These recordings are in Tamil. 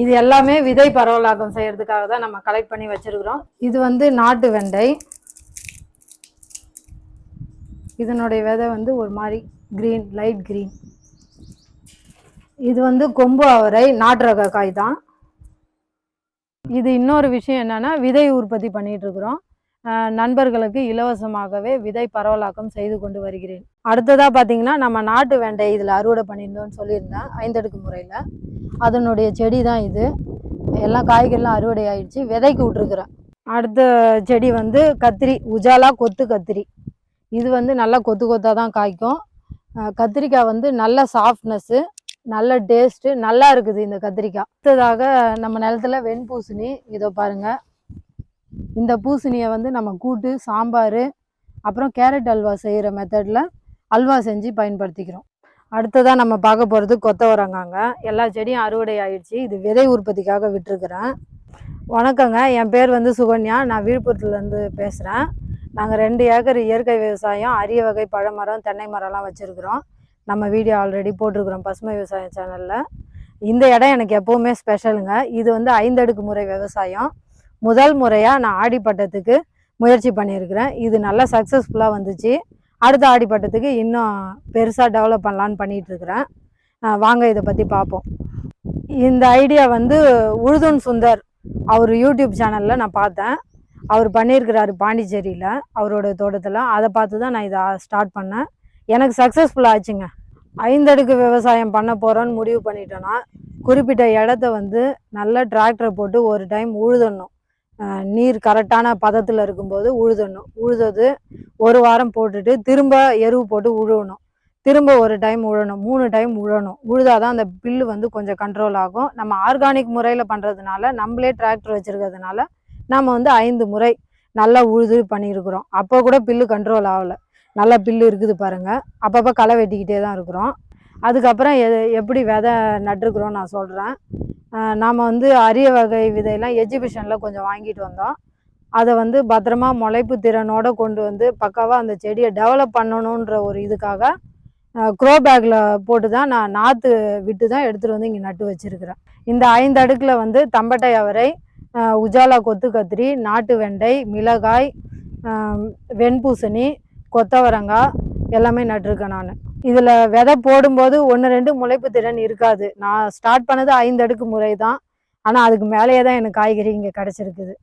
இது எல்லாமே விதை பரவலாக்கம் செய்யறதுக்காக தான் நம்ம கலெக்ட் பண்ணி வச்சிருக்கிறோம். இது வந்து நாட்டு வெண்டை. இதனுடைய விதை வந்து ஒரு மாதிரி க்ரீன் லைட் க்ரீன் இது வந்து கொம்பு அவரை நாட்டு ரக காய் தான். இது இன்னொரு விஷயம் என்னன்னா விதை உற்பத்தி பண்ணிட்டு இருக்கிறோம். நண்பர்களுக்கு இலவசமாகவே விதை பரவலாக்கம் செய்து கொண்டு வருகிறேன். அடுத்ததாக பார்த்தீங்கன்னா நம்ம நாட்டு வெண்டை இதில் அறுவடை பண்ணியிருந்தோம்னு சொல்லியிருந்தேன் ஐந்தடுக்கு முறையில். அதனுடைய செடி தான் இது. எல்லாம் காய்கறிலாம் அறுவடை ஆயிடுச்சு விதைக்கு விட்ருக்குறேன் அடுத்த செடி வந்து கத்திரி உஜாலா கொத்து கத்திரி. இது வந்து நல்லா கொத்து கொத்தாக தான் காய்க்கும். கத்திரிக்காய் வந்து நல்ல சாஃப்ட்னஸ்ஸு நல்ல டேஸ்ட்டு நல்லா இருக்குது இந்த கத்திரிக்காய். அடுத்ததாக நம்ம நிலத்துல வெண்பூசணி இதோ பாருங்கள் இந்த பூசணியை வந்து நம்ம கூட்டு சாம்பார் அப்புறம் கேரட் அல்வா செய்கிற மெத்தடில் அல்வா செஞ்சு பயன்படுத்திக்கிறோம். அடுத்ததாக நம்ம பார்க்க போகிறது கொத்தவரங்காங்க. எல்லா செடியும் அறுவடை ஆயிடுச்சு. இது விதை உற்பத்திக்காக விட்டுருக்குறேன். வணக்கங்க. என் பேர் வந்து சுகன்யா. நான் விழுப்புரத்துலேருந்து பேசுகிறேன் நாங்கள் ரெண்டு ஏக்கர் இயற்கை விவசாயம் அரிய வகை பழமரம் தென்னை மரம்லாம் வச்சுருக்குறோம். நம்ம வீடியோ ஆல்ரெடி போட்டிருக்குறோம் பசுமை விவசாயம் சேனலில் இந்த இடம் எனக்கு எப்போவுமே ஸ்பெஷலுங்க இது வந்து ஐந்தடுக்கு முறை விவசாயம். முதல் முறையாக நான் ஆடிப்பட்டத்துக்கு முயற்சி பண்ணியிருக்கிறேன். இது நல்லா சக்ஸஸ்ஃபுல்லாக வந்துச்சு. அடுத்த ஆடிப்பட்டத்துக்கு இன்னும் பெருசாக டெவலப் பண்ணலான்னு பண்ணிகிட்ருக்குறேன். வாங்க இதை பற்றி பார்ப்போம் இந்த ஐடியா வந்து உழுதுன் சுந்தர் அவர் யூடியூப் சேனலில் நான் பார்த்தேன். அவர் பண்ணியிருக்கிறாரு பாண்டிச்சேரியில் அவரோட தோட்டத்தில். அதை பார்த்து தான் நான் இதை ஸ்டார்ட் பண்ணேன். எனக்கு சக்ஸஸ்ஃபுல் ஆச்சுங்க. ஐந்தடுக்கு விவசாயம் பண்ண போகிறோன்னு முடிவு பண்ணிட்டோன்னா குறிப்பிட்ட இடத்த வந்து நல்லா டிராக்டரை போட்டு ஒரு டைம் உழுதணும் நீர் கரெக்டான பதத்தில் இருக்கும்போது உழுதணும். உழுதது ஒரு வாரம் போட்டுட்டு திரும்ப எருவு போட்டு உழுவணும் திரும்ப ஒரு டைம் உழணும். மூணு டைம் உழணும். உழுதாதான் அந்த பில்லு வந்து கொஞ்சம் கண்ட்ரோல் ஆகும். நம்ம ஆர்கானிக் முறையில் பண்ணுறதுனால நம்மளே டிராக்டர் வச்சுருக்கிறதுனால நம்ம வந்து ஐந்து முறை நல்லா உழுது பண்ணியிருக்கிறோம். அப்போ கூட பில்லு கண்ட்ரோல் ஆகலை. நல்லா பில்லு இருக்குது பாருங்கள் அப்பப்போ களை வெட்டிக்கிட்டே தான் இருக்கிறோம். அதுக்கப்புறம் எ எப்படி விதை நட்டுருக்குறோம் நான் சொல்கிறேன் நாம் வந்து அரிய வகை விதையெல்லாம் எஜிபிஷனில் கொஞ்சம் வாங்கிட்டு வந்தோம். அதை வந்து பத்திரமா முளைப்பு திறனோடு கொண்டு வந்து பக்காவாக அந்த செடியை டெவலப் பண்ணணுன்ற ஒரு இதுக்காக க்ரோ பேக்கில் போட்டு தான் நான் நாற்று விட்டு தான் எடுத்துகிட்டு வந்து இங்கே நட்டு வச்சுருக்கிறேன். இந்த ஐந்து அடுக்கில் வந்து தம்பட்டை அவரை உஜாலா கொத்து கத்திரி நாட்டு வெண்டை மிளகாய் வெண்பூசணி கொத்தவரங்காய் எல்லாமே நட்டிருக்கேன் நான். இதில் விதை போடும்போது ஒன்று ரெண்டு முளைப்பு திறன் இருக்காது. நான் ஸ்டார்ட் பண்ணது ஐந்து அடுக்கு முறை தான். ஆனால் அதுக்கு மேலேயே தான் எனக்கு காய்கறி இங்கே கிடச்சிருக்குது.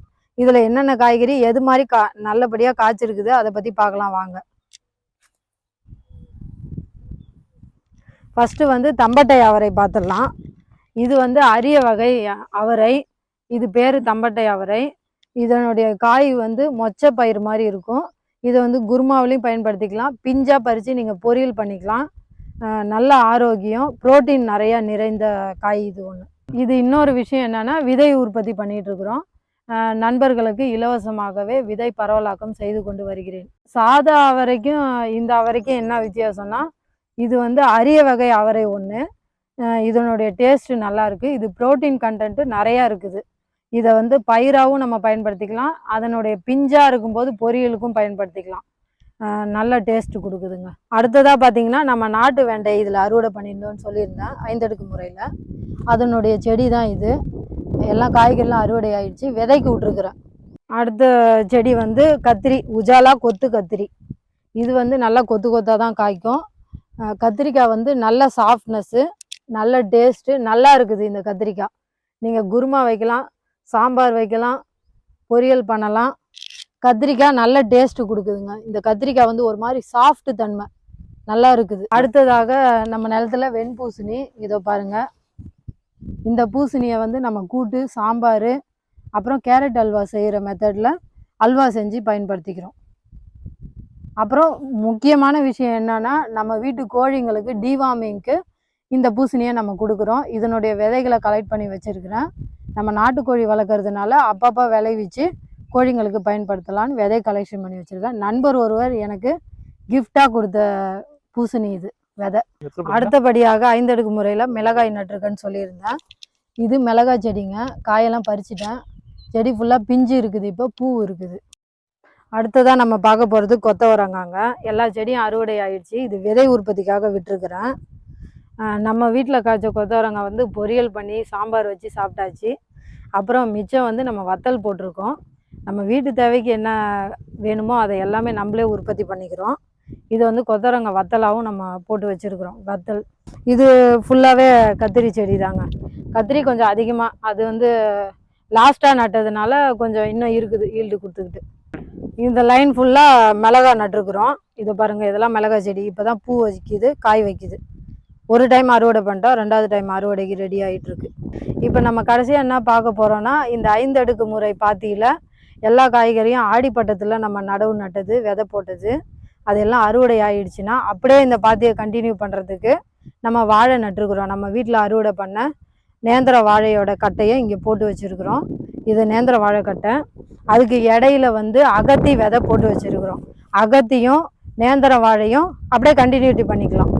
இதில் என்னென்ன காய்கறி எது மாதிரி கா நல்லபடியாக காய்ச்சிருக்குது அதை பற்றி பார்க்கலாம் வாங்க. ஃபஸ்ட்டு வந்து தம்பட்டை அவரை பார்த்துடலாம். இது வந்து அரிய வகை அவரை. இது பேர் தம்பட்டை அவரை. இதனுடைய காய் வந்து மொச்சை பயிர் மாதிரி இருக்கும். இதை வந்து குருமாவிலையும் பயன்படுத்திக்கலாம். பிஞ்சா பறித்து நீங்கள் பொரியல் பண்ணிக்கலாம். நல்ல ஆரோக்கியம். புரோட்டீன் நிறையா நிறைந்த காய் இது ஒன்று இது இன்னொரு விஷயம் என்னென்னா விதை உற்பத்தி பண்ணிகிட்ருக்குறோம் இருக்கிறோம் நண்பர்களுக்கு இலவசமாகவே விதை பரவலாக்கம் செய்து கொண்டு வருகிறேன். சாதா அவரைக்கும் இந்த அவரைக்கும் என்ன வித்தியாசம்னா இது வந்து அரிய வகை அவரை ஒன்று இதனுடைய டேஸ்ட்டு நல்லாயிருக்கு இது புரோட்டீன் கண்டென்ட்டு நிறையா இருக்குது. இதை வந்து பயிராகவும் நம்ம பயன்படுத்திக்கலாம். அதனுடைய பிஞ்சாக இருக்கும்போது பொரியலுக்கும் பயன்படுத்திக்கலாம். நல்ல டேஸ்ட் கொடுக்குதுங்க. அடுத்ததாக பார்த்தீங்கன்னா நம்ம நாட்டு வெண்டை இதில் அறுவடை பண்ணியிருந்தோம்னு சொல்லியிருந்தேன் ஐந்தடுக்கு முறையில். அதனுடைய செடி தான் இது. எல்லாம் காய்கறிலாம் அறுவடை ஆயிடுச்சு. விதைக்கு விட்ருக்குறேன் அடுத்த செடி வந்து கத்திரி உஜாலா கொத்து கத்திரி. இது வந்து நல்லா கொத்து கொத்தாக தான் காய்க்கும் கத்திரிக்காய் வந்து நல்ல சாஃப்ட்னஸ்ஸு நல்ல டேஸ்ட்டு நல்லா இருக்குது இந்த கத்திரிக்காய். நீங்கள் குருமா வைக்கலாம். சாம்பார் வைக்கலாம் பொரியல் பண்ணலாம். கத்திரிக்காய் நல்ல டேஸ்ட்டு கொடுக்குதுங்க. இந்த கத்திரிக்காய் வந்து ஒரு மாதிரி சாஃப்ட்டு தன்மை. நல்லா இருக்குது. அடுத்ததாக நம்ம நிலத்துல வெண்பூசணி. இதோ பாருங்கள் இந்த பூசணியை வந்து நம்ம கூட்டு சாம்பார் அப்புறம் கேரட் அல்வா செய்கிற மெத்தடில் அல்வா செஞ்சு பயன்படுத்திக்கிறோம். அப்புறம் முக்கியமான விஷயம் என்னென்னா நம்ம வீட்டு கோழிங்களுக்கு டிவார்மிங்க்கு இந்த பூசணியை நம்ம கொடுக்குறோம். இதனுடைய விதைகளை கலெக்ட் பண்ணி வச்சுருக்கிறேன். நம்ம நாட்டுக்கோழி வளர்க்குறதுனால அப்பப்போ விளைவிச்சு கோழிங்களுக்கு பயன்படுத்தலாம்னு விதை கலெக்ஷன் பண்ணி வச்சுருக்கேன். நண்பர் ஒருவர் எனக்கு gift-ஆ கொடுத்த பூசணி இது விதை. அடுத்தபடியாக ஐந்தடுக்கு முறையில் மிளகாய் நட்டிருக்கேன்னு சொல்லியிருந்தேன். இது மிளகாய் செடிங்க. காயெல்லாம் பறிச்சிட்டேன். செடி ஃபுல்லாக பிஞ்சு இருக்குது இப்போ பூ இருக்குது. அடுத்ததாக நம்ம பார்க்க போகிறது கொத்தவரங்காங்க. எல்லா செடியும் அறுவடை ஆயிடுச்சு. இது விதை உற்பத்திக்காக விட்டுருக்குறேன். நம்ம வீட்டில் காய்ச்ச கொத்தவரங்காய் வந்து பொரியல் பண்ணி சாம்பார் வச்சு சாப்பிட்டாச்சு. அப்புறம் மிச்சம் வந்து நம்ம வத்தல் போட்டிருக்கோம். நம்ம வீட்டு தேவைக்கு என்ன வேணுமோ அதை எல்லாமே நம்மளே உற்பத்தி பண்ணிக்கிறோம். இது வந்து கொத்தரங்காய் வத்தலாகவும் நம்ம போட்டு வச்சுருக்குறோம் வத்தல். இது ஃபுல்லாகவே கத்திரி செடி தாங்க. கத்திரி கொஞ்சம் அதிகமாக அது வந்து லாஸ்ட்டாக நட்டதுனால கொஞ்சம் இன்னும் இருக்குது ஈல்டு கொடுத்துக்கிட்டு. இந்த லைன் ஃபுல்லாக மிளகா நட்டுருக்குறோம். இதை பாருங்கள் இதெல்லாம் மிளகா செடி இப்போ தான் பூ வைக்கிது காய் வைக்கிது. ஒரு டைம் அறுவடை பண்ணிட்டோம் ரெண்டாவது டைம் அறுவடைக்கு ரெடி ஆகிட்டு இருக்கு இப்போ நம்ம கடைசியாக என்ன பார்க்க போகிறோன்னா இந்த ஐந்தடுக்கு முறை பாத்தியில் எல்லா காய்கறியும் ஆடிப்பட்டத்தில் நம்ம நடவு நட்டது விதை போட்டது அதெல்லாம் அறுவடை ஆயிடுச்சுன்னா அப்படியே இந்த பாத்தியை கண்டினியூ பண்ணுறதுக்கு நம்ம வாழை நட்டுருக்குறோம். நம்ம வீட்டில் அறுவடை பண்ண நேந்திர வாழையோட கட்டையை இங்கே போட்டு வச்சுருக்குறோம். இது நேந்திர வாழைக்கட்டை அதுக்கு இடையில வந்து அகத்தி விதை போட்டு வச்சுருக்குறோம். அகத்தியும் நேந்திர வாழையும் அப்படியே கண்டினியூட்டி பண்ணிக்கலாம்.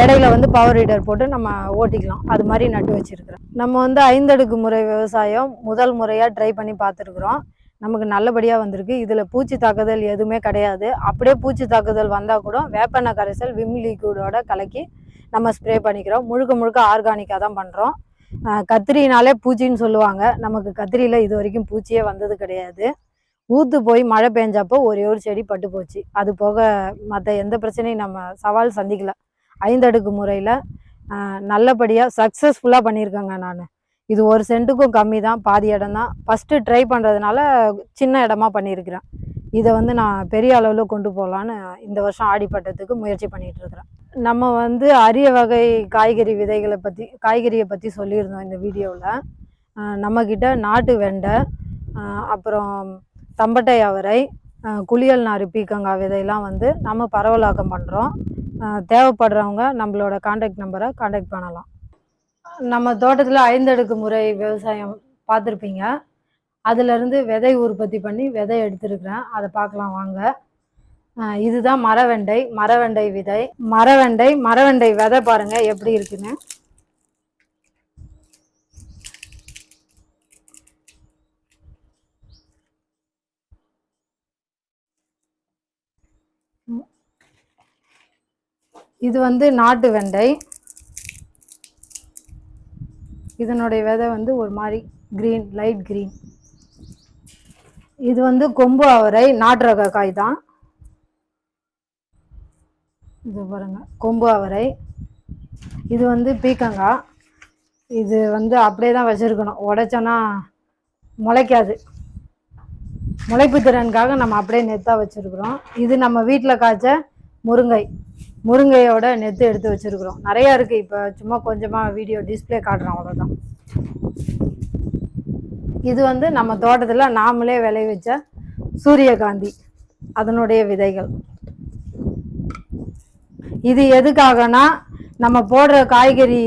இடையில வந்து பவர் ரீடர் போட்டு நம்ம ஓட்டிக்கலாம். அது மாதிரி நட்டு வச்சிருக்கிறோம் நம்ம வந்து ஐந்தடுக்கு முறை விவசாயம் முதல் முறையாக ட்ரை பண்ணி பார்த்துருக்குறோம். நமக்கு நல்லபடியாக வந்திருக்கு. இதில் பூச்சி தாக்குதல் எதுவுமே கிடையாது. அப்படியே பூச்சி தாக்குதல் வந்தால் கூட வேப்பெண்ணெய் கரைசல் விம் லிக்விடோட கலக்கி நம்ம ஸ்ப்ரே பண்ணிக்கிறோம். முழுக்க முழுக்க ஆர்கானிக்காக தான் பண்ணுறோம் கத்திரினாலே பூச்சின்னு சொல்லுவாங்க. நமக்கு கத்திரியில் இது வரைக்கும் பூச்சியே வந்தது கிடையாது. ஊத்து போய் மழை பெஞ்சப்போ ஒரே ஒரு செடி பட்டு போச்சு. அது போக மற்ற எந்த பிரச்சனையும் நம்ம சவால் சந்திக்கல. ஐந்தடுக்கு முறையில் நல்லபடியாக சக்ஸஸ்ஃபுல்லாக பண்ணியிருக்கேங்க நான். இது ஒரு சென்ட்டுக்கும் கம்மி தான் பாதி இடம் தான். ஃபஸ்ட்டு ட்ரை பண்ணுறதுனால சின்ன இடமா பண்ணியிருக்கிறேன். இதை வந்து நான் பெரிய அளவில் கொண்டு போகலான்னு இந்த வருஷம் ஆடிப்பட்டத்துக்கு முயற்சி பண்ணிகிட்டுருக்குறேன் நம்ம வந்து அரிய வகை காய்கறி விதைகளை பற்றி காய்கறியை பற்றி சொல்லியிருந்தோம் இந்த வீடியோவில். நம்மக்கிட்ட நாட்டு வெண்டை அப்புறம் தம்பட்டை அவரை குளியல் நாறு பீக்கங்காய் விதையெல்லாம் வந்து நம்ம பரவலாக்கம் பண்ணுறோம் தேவைப்படுறவங்க நம்மளோட காண்டாக்ட் நம்பரை காண்டாக்ட் பண்ணலாம். நம்ம தோட்டத்தில் ஐந்தடுக்கு முறை விவசாயம் பார்த்துருப்பீங்க. அதிலிருந்து விதை உற்பத்தி பண்ணி விதை எடுத்துருக்குறேன். அதை பார்க்கலாம் வாங்க. இதுதான் மரவெண்டை மரவெண்டை விதை. மரவெண்டை மரவெண்டை விதை பாருங்கள் எப்படி இருக்குன்னு. இது வந்து நாட்டு வெண்டை. இதனுடைய விதை வந்து ஒரு மாதிரி க்ரீன் லைட் க்ரீன் இது வந்து கொம்பு அவரை நாட்டு ரக காய் தான். இது பாருங்க கொம்பு அவரை. இது வந்து பீக்கங்காய் இது வந்து அப்படியே தான் வச்சுருக்கணும். உடைச்சோன்னா முளைக்காது. முளைப்பு திறனுக்காக நம்ம அப்படியே நெத்தாக வச்சுருக்குறோம். இது நம்ம வீட்டில் காய்ச்ச முருங்கை. முருங்கையோட நெத்து எடுத்து வச்சுருக்குறோம். நிறையா இருக்குது இப்போ சும்மா கொஞ்சமாக வீடியோ டிஸ்பிளே காட்டுறோம் அவ்வளோதான் இது வந்து நம்ம தோட்டத்தில் நாமளே விளைவிச்ச சூரியகாந்தி. அதனுடைய விதைகள். இது எதுக்காகனா நம்ம போடுற காய்கறி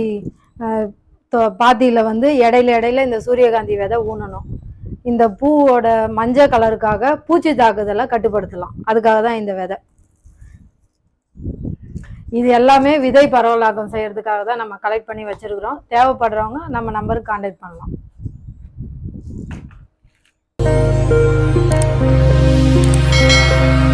பாத்தியில் தொ- பாத்தியில வந்து இடையில இடையில இந்த சூரியகாந்தி விதை ஊனணும். இந்த பூவோட மஞ்சள் கலருக்காக பூச்சி தாக்குதலை கட்டுப்படுத்தலாம். அதுக்காக தான் இந்த விதை. இது எல்லாமே விதை பரவலாக்கம் செய்யறதுக்காக தான் நம்ம கலெக்ட் பண்ணி வச்சிருக்கிறோம். தேவைப்படுறவங்க நம்ம நம்பருக்கு காண்டாக்ட் பண்ணலாம்.